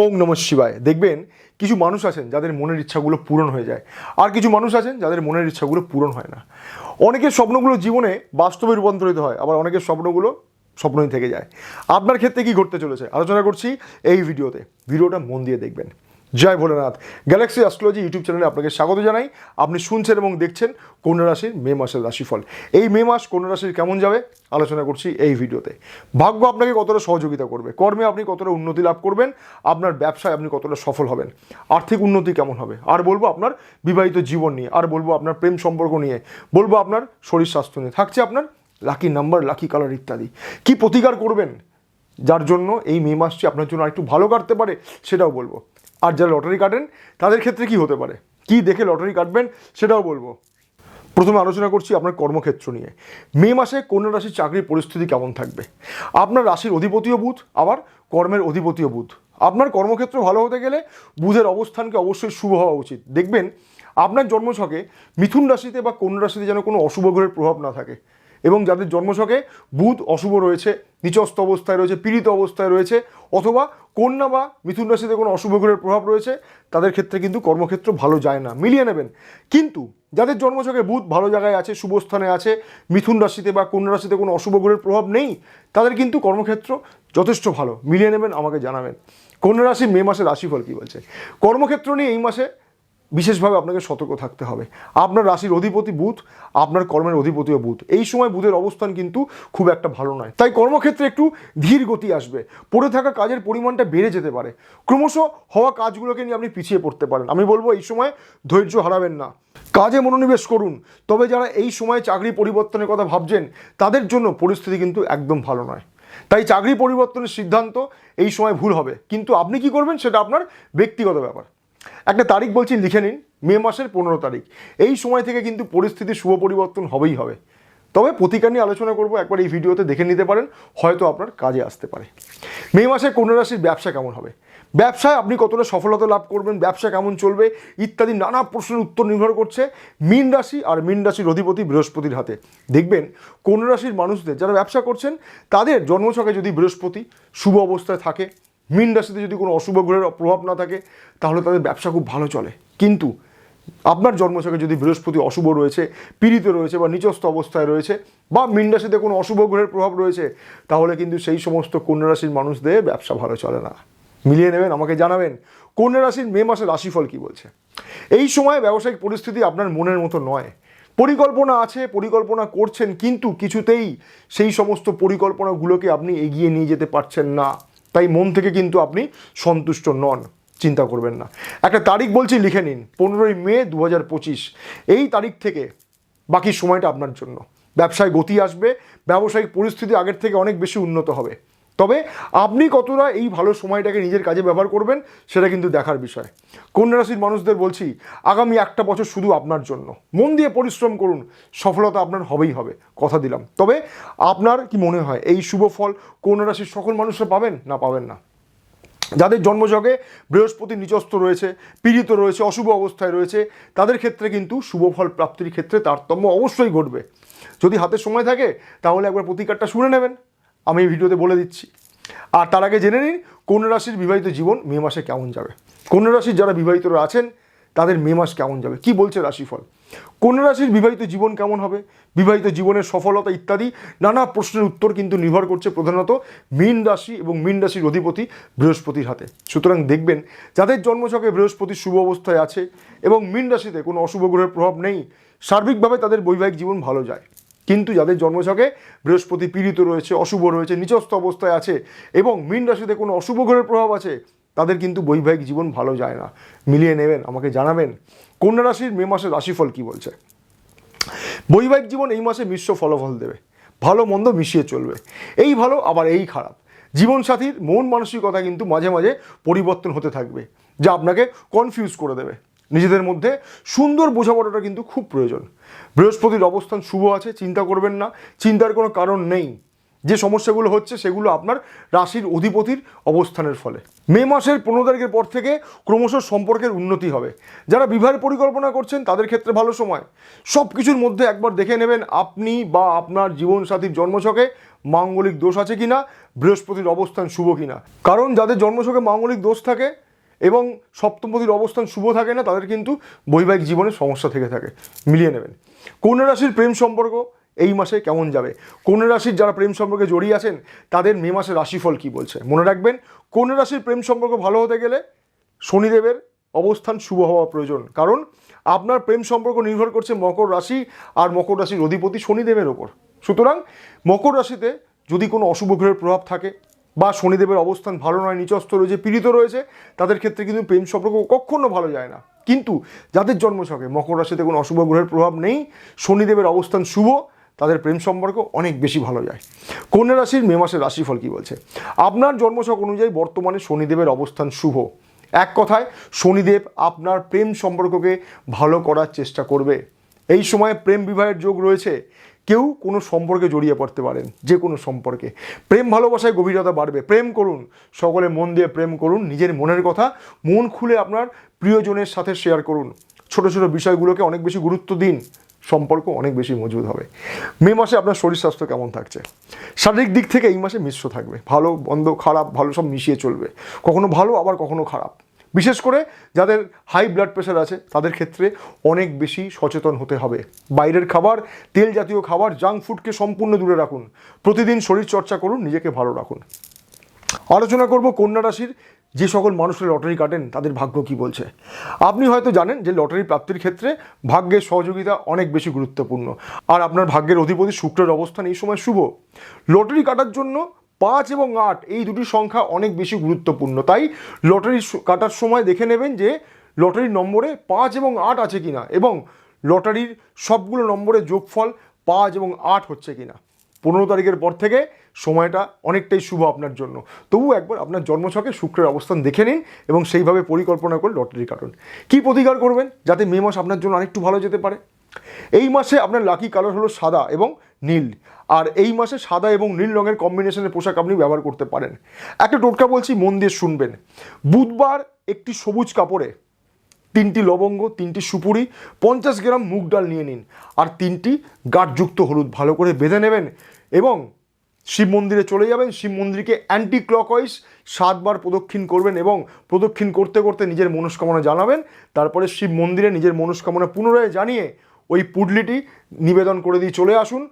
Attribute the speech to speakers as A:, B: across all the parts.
A: ওম নম শিবায়। দেখবেন কিছু মানুষ আছেন যাদের মনের ইচ্ছাগুলো পূরণ হয়ে যায়। আর কিছু মানুষ আছেন যাদের মনের ইচ্ছাগুলো পূরণ হয় না। অনেকের স্বপ্নগুলো জীবনে বাস্তবে রূপান্তরিত হয়, আবার অনেকের স্বপ্নগুলো স্বপ্নই থেকে যায়। আপনার ক্ষেত্রে কি ঘটতে চলেছে? আলোচনা করছি এই ভিডিওতে। ভিডিওটা মন দিয়ে দেখবেন। জয় ভোলেনাথ। গ্যালাক্সি অ্যাস্ট্রোলজি ইউটিউব চ্যানেলে আপনাকে স্বাগত জানাই। আপনি শুনছেন এবং দেখছেন কন্যা রাশির মে মাসের রাশিফল। এই মে মাস কন্যা রাশির কেমন যাবে? আলোচনা করছি এই ভিডিওতে। ভাগ্য আপনাকে কতটা সহযোগিতা করবে? কর্মে আপনি কতটা উন্নতি লাভ করবেন? আপনার ব্যবসায় আপনি কতটা সফল হবেন? আর্থিক উন্নতি কেমন হবে? আর বলব আপনার বিবাহিত জীবন নিয়ে, আর বলব আপনার প্রেম সম্পর্ক নিয়ে, বলব আপনার শরীর স্বাস্থ্য নিয়ে। থাকছে আপনার লাকি নাম্বার লাকি কালার ইত্যাদি। কি প্রতিকার করবেন? যার জন্য এই মে মাসটি আপনার জন্য আরেকটু ভালো কাটতে পারে, সেটাও বলব। আর যারা লটারি কাটেন, তাদের ক্ষেত্রে কি হতে পারে? কি দেখে লটারি কাটবেন, সেটাও বলব। প্রথমে আলোচনা করছি আপনার কর্মক্ষেত্র নিয়ে। মে মাসে কন্যা রাশির চাকরির পরিস্থিতি কেমন থাকবে? আপনার রাশির অধিপতীয় বুধ, আবার কর্মের অধিপতীয় বুধ। আপনার কর্মক্ষেত্র ভালো হতে গেলে বুধের অবস্থানকে অবশ্যই শুভ হওয়া উচিত। দেখবেন, আপনার জন্মছকে মিথুন রাশিতে বা কন্যা রাশিতে যেন কোনো অশুভ গ্রহের প্রভাব না থাকে। এবং যাদের জন্মছকে বুধ অশুভ রয়েছে নিচস্ত অবস্থায় রয়েছে, পীড়িত অবস্থায় রয়েছে, অথবা কন্যা বা মিথুন রাশিতে কোনো অশুভ গ্রহের প্রভাব রয়েছে, তাদের ক্ষেত্রে কিন্তু কর্মক্ষেত্র ভালো যায় না। মিলিয়ে নেবেন। কিন্তু যাদের জন্মছকে বুধ ভালো জায়গায় আছে, শুভ স্থানে আছে, মিথুন রাশিতে বা কন্যা রাশিতে কোনো অশুভ গ্রহের প্রভাব নেই, তাদের কিন্তু কর্মক্ষেত্র যথেষ্ট ভালো। মিলিয়ে নেবেন, আমাকে জানাবেন। কন্যা রাশি মে মাসে রাশিফল কী বলছে? কর্মক্ষেত্র নিয়ে এই মাসে বিশেষভাবে আপনাকে সতর্ক থাকতে হবে। আপনার রাশির অধিপতি বুধ, আপনার কর্মের অধিপতিও বুধ। এই সময় বুধের অবস্থান কিন্তু খুব একটা ভালো নয়। তাই কর্মক্ষেত্রে একটু ধীর গতি আসবে। পড়ে থাকা কাজের পরিমাণটা বেড়ে যেতে পারে। ক্রমশ হওয়া কাজগুলোকে নিয়ে আপনি পিছিয়ে পড়তে পারেন। আমি বলব এই সময় ধৈর্য হারাবেন না। কাজে মনোনিবেশ করুন। তবে যারা এই সময় চাকরি পরিবর্তনের কথা ভাবছেন, তাদের জন্য পরিস্থিতি কিন্তু একদম ভালো নয়। তাই চাকরি পরিবর্তনের সিদ্ধান্ত এই সময় ভুল হবে। কিন্তু আপনি কি করবেন সেটা আপনার ব্যক্তিগত ব্যাপার। একটা তারিখ বলছি, লিখে নিন। মে মাসের পনেরো তারিখ। এই সময় থেকে কিন্তু পরিস্থিতি শুভ পরিবর্তন হবেই হবে। তবে প্রতিকার নিয়ে আলোচনা করব, একবার এই ভিডিওতে দেখে নিতে পারেন, হয়তো আপনার কাজে আসতে পারে। মে মাসে কন্যা রাশির ব্যবসা কেমন হবে? ব্যবসায় আপনি কতটা সফলতা লাভ করবেন, ব্যবসা কেমন চলবে, ইত্যাদি নানা প্রশ্নের উত্তর নির্ভর করছে মীন রাশি আর মীন রাশির অধিপতি বৃহস্পতির হাতে। দেখবেন কন্যা রাশির মানুষদের যারা ব্যবসা করছেন, তাদের জন্মছকে যদি বৃহস্পতি শুভ অবস্থায় থাকে মীন রাশিতে যদি কোনো অশুভ গ্রহের প্রভাব না থাকে, তাহলে তাদের ব্যবসা খুব ভালো চলে। কিন্তু আপনার জন্মছকে যদি বৃহস্পতি অশুভ রয়েছে, পীড়িত রয়েছে বা নিচস্থ অবস্থায় রয়েছে, বা মীন রাশিতে কোনো অশুভ গ্রহের প্রভাব রয়েছে, তাহলে কিন্তু সেই সমস্ত কন্যা রাশির মানুষদের ব্যবসা ভালো চলে না। মিলিয়ে নেবেন, আমাকে জানাবেন। কন্যা রাশির মে মাসের রাশিফল কি বলছে? এই সময় ব্যবসায়িক পরিস্থিতি আপনার মনের মতো নয়। পরিকল্পনা আছে, পরিকল্পনা করছেন, কিন্তু কিছুতেই সেই সমস্ত পরিকল্পনাগুলোকে আপনি এগিয়ে নিয়ে যেতে পারছেন না। তাই মন থেকে কিন্তু আপনি সন্তুষ্ট নন, চিন্তা করবেন না। একটা তারিখ বলছি, লিখে নিন, পনেরোই মে দু হাজার পঁচিশ। এই তারিখ থেকে বাকি সময়টা আপনার জন্য। ব্যবসায় গতি আসবে, ব্যবসায়িক পরিস্থিতি আগের থেকে অনেক বেশি উন্নত হবে। তবে আপনি কতটা এই ভালো সময়টাকে নিজের কাজে ব্যবহার করবেন সেটা কিন্তু দেখার বিষয়। কন্যা রাশির মানুষদের বলছি, আগামী একটা বছর শুধু আপনার জন্য। মন দিয়ে পরিশ্রম করুন, সফলতা আপনার হবেই হবে, কথা দিলাম। তবে আপনার কি মনে হয়, এই শুভ ফল কন্যা রাশির সকল মানুষরা পাবেন না পাবেন না? যাদের জন্মযোগে বৃহস্পতি নিচস্থ রয়েছে, পীড়িত রয়েছে, অশুভ অবস্থায় রয়েছে, তাদের ক্ষেত্রে কিন্তু শুভ ফল প্রাপ্তির ক্ষেত্রে তারতম্য অবশ্যই ঘটবে। যদি হাতে সময় থাকে, তাহলে একবার প্রতিকারটা শুনে নেবেন। আমি এই ভিডিওতে বলে দিচ্ছি। আর তার আগে জেনে নিন, কন্যা রাশির বিবাহিত জীবন মে মাসে কেমন যাবে? কন্যা রাশির যারা বিবাহিতরা আছেন, তাদের মে মাস কেমন যাবে? কি বলছে রাশিফল? কন্যা রাশির বিবাহিত জীবন কেমন হবে? বিবাহিত জীবনের সফলতা ইত্যাদি নানা প্রশ্নের উত্তর কিন্তু নির্ভর করছে প্রধানত মীন রাশি এবং মীন রাশির অধিপতি বৃহস্পতির হাতে। সুতরাং দেখবেন, যাদের জন্মছকে বৃহস্পতি শুভ অবস্থায় আছে এবং মীন রাশিতে কোনো অশুভ গ্রহের প্রভাব নেই, সার্বিকভাবে তাদের বৈবাহিক জীবন ভালো যায়। কিন্তু যাদের জন্মছকে বৃহস্পতি পীড়িত রয়েছে, অশুভ রয়েছে নিচস্থ অবস্থায় আছে এবং মীন রাশিতে কোনো অশুভ গ্রহের প্রভাব আছে, তাদের কিন্তু বৈবাহিক জীবন ভালো যায় না। মিলিয়ে নেবেন, আমাকে জানাবেন। কন্যা রাশির মে মাসের রাশিফল কি বলছে? বৈবাহিক জীবন এই মাসে মিশ্র ফলাফল দেবে। ভালো মন্দ মিশিয়ে চলবে। এই ভালো, আবার এই খারাপ। জীবনসাথীর মন মানসিকতা কিন্তু মাঝে মাঝে পরিবর্তন হতে থাকবে, যা আপনাকে কনফিউজ করে দেবে। নিজেদের মধ্যে সুন্দর বোঝাপড়াটা কিন্তু খুব প্রয়োজন। বৃহস্পতির অবস্থান শুভ আছে, চিন্তা করবেন না, চিন্তার কোনো কারণ নেই। যে সমস্যাগুলো হচ্ছে সেগুলো আপনার রাশির অধিপতির অবস্থানের ফলে। মে মাসের পনেরো তারিখের পর থেকে ক্রমশ সম্পর্কের উন্নতি হবে। যারা বিবাহের পরিকল্পনা করছেন, তাদের ক্ষেত্রে ভালো সময়। সব কিছুর মধ্যে একবার দেখে নেবেন আপনি বা আপনার জীবনসাথীর জন্মছকে মাঙ্গলিক দোষ আছে কিনা, বৃহস্পতির অবস্থান শুভ কিনা। কারণ যাদের জন্মছকে মাঙ্গলিক দোষ থাকে এবং সপ্তমপতির অবস্থান শুভ থাকে না, তাদের কিন্তু বৈবাহিক জীবনে সমস্যা থেকে থাকে, মিলিয়ে নেবেন। কন্যা রাশির প্রেম সম্পর্ক এই মাসে কেমন যাবে? কন্যা রাশির যারা প্রেম সম্পর্কে জড়িয়ে আছেন, তাদের মে মাসের রাশিফল কি বলছে? মনে রাখবেন, কন্যা রাশির প্রেম সম্পর্ক ভালো হতে গেলে শনিদেবের অবস্থান শুভ হওয়া প্রয়োজন। কারণ আপনার প্রেম সম্পর্ক নির্ভর করছে মকর রাশি আর মকর রাশির অধিপতি শনিদেবের ওপর। সুতরাং মকর রাশিতে যদি কোনো অশুভ গ্রহের প্রভাব থাকে বা শনিদেবের অবস্থান ভালো নয়, নিচস্থ রয়েছে, পীড়িত রয়েছে, তাদের ক্ষেত্রে কিন্তু প্রেম সম্পর্ক কখনো ভালো যায় না। কিন্তু যাদের জন্মছকে মকর রাশিতে কোনো অশুভ গ্রহের প্রভাব নেই, শনিদেবের অবস্থান শুভ, তাদের প্রেম সম্পর্ক অনেক বেশি ভালো যায়। কন্যা রাশির মে মাসের রাশিফল কী বলছে? আপনার জন্মছক অনুযায়ী বর্তমানে শনিদেবের অবস্থান শুভ। এক কথায়, শনিদেব আপনার প্রেম সম্পর্ককে ভালো করার চেষ্টা করবে। এই সময়ে প্রেম বিবাহের যোগ রয়েছে। কেউ কোনো সম্পর্কে জড়িয়ে পড়তে পারেন, যে কোনো সম্পর্কে। প্রেম ভালোবাসায় গভীরতা বাড়বে। প্রেম করুন, সকলে মন দিয়ে প্রেম করুন, নিজের মনের কথা মন খুলে আপনার প্রিয়জনের সাথে শেয়ার করুন। ছোট ছোট বিষয়গুলোকে অনেক বেশি গুরুত্ব দিন, সম্পর্ক অনেক বেশি মজবুত হবে। মে মাসে আপনার শরীর স্বাস্থ্য কেমন থাকছে? শারীরিক দিক থেকে এই মাসে মিশ্র থাকবে। ভালো মন্দ খারাপ, ভালো সব মিশিয়ে চলবে। কখনো ভালো, আবার কখনো খারাপ। বিশেষ করে যাদের হাই ব্লাড প্রেশার আছে, তাদের ক্ষেত্রে অনেক বেশি সচেতন হতে হবে। বাইরের খাবার, তেল জাতীয় খাবার জাঙ্ক ফুডকে সম্পূর্ণ দূরে রাখুন। প্রতিদিন শরীর চর্চা করুন, নিজেকে ভালো রাখুন। আলোচনা করব কন্যা রাশির যে সকল মানুষের লটারি কাটেন, তাদের ভাগ্য কি বলছে। আপনি হয়তো জানেন যে লটারি প্রাপ্তির ক্ষেত্রে ভাগ্যের সহযোগিতা অনেক বেশি গুরুত্বপূর্ণ। আর আপনার ভাগ্যের অধিপতি শুক্রের অবস্থান এই সময় শুভ। লটারি কাটার জন্য পাঁচ এবং আট, এই দুটি সংখ্যা অনেক বেশি গুরুত্বপূর্ণ। তাই লটারি কাটার সময় দেখে নেবেন যে লটারির নম্বরে পাঁচ এবং আট আছে কিনা এবং লটারির সবগুলো নম্বরে যোগফল পাঁচ এবং আট হচ্ছে কিনা। পনেরো তারিখের পর থেকে সময়টা অনেকটাই শুভ আপনার জন্য। তবু একবার আপনার জন্মছকে শুক্রের অবস্থান দেখে নিন এবং সেইভাবে পরিকল্পনা করে লটারি কাটুন। কী প্রতিকার করবেন যাতে মে মাস আপনার জন্য আরেকটু ভালো যেতে পারে? এই মাসে আপনার লাকি কালার হলো সাদা এবং নীল। আর এই মাসে সাদা এবং নীল রঙের কম্বিনেশনের পোশাক আপনি ব্যবহার করতে পারেন। একটা টোটকা বলছি, মন দিয়ে শুনবেন। বুধবার একটি সবুজ কাপড়ে তিনটি লবঙ্গ, তিনটি সুপুরি, পঞ্চাশ গ্রাম মুগ ডাল নিয়ে নিন। আর তিনটি গাঢ়যুক্ত হলুদ ভালো করে বেঁধে নেবেন এবং শিব মন্দিরে চলে যাবেন। শিব মন্দিরকে অ্যান্টি ক্লকওয়াইজ সাতবার প্রদক্ষিণ করবেন এবং প্রদক্ষিণ করতে করতে নিজের মনস্কামনা জানাবেন। তারপরে শিব মন্দিরে নিজের মনস্কামনা পুনরায় জানিয়ে ওই পুডলিটি নিবেদন করে দিয়ে চলে আসুন।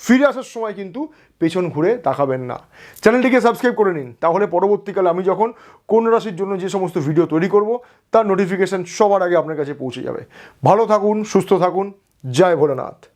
A: ফিরে আসার সময় কিন্তু পেছন ঘুরে তাকাবেন না। চ্যানেলটিকে সাবস্ক্রাইব করে নিন। তাহলে পরবর্তীকালে আমি যখন কোন রাশির জন্য যে সমস্ত ভিডিও তৈরি করব, তার নোটিফিকেশান সবার আগে আপনার কাছে পৌঁছে যাবে। ভালো থাকুন, সুস্থ থাকুন। জয় ভোলেনাথ।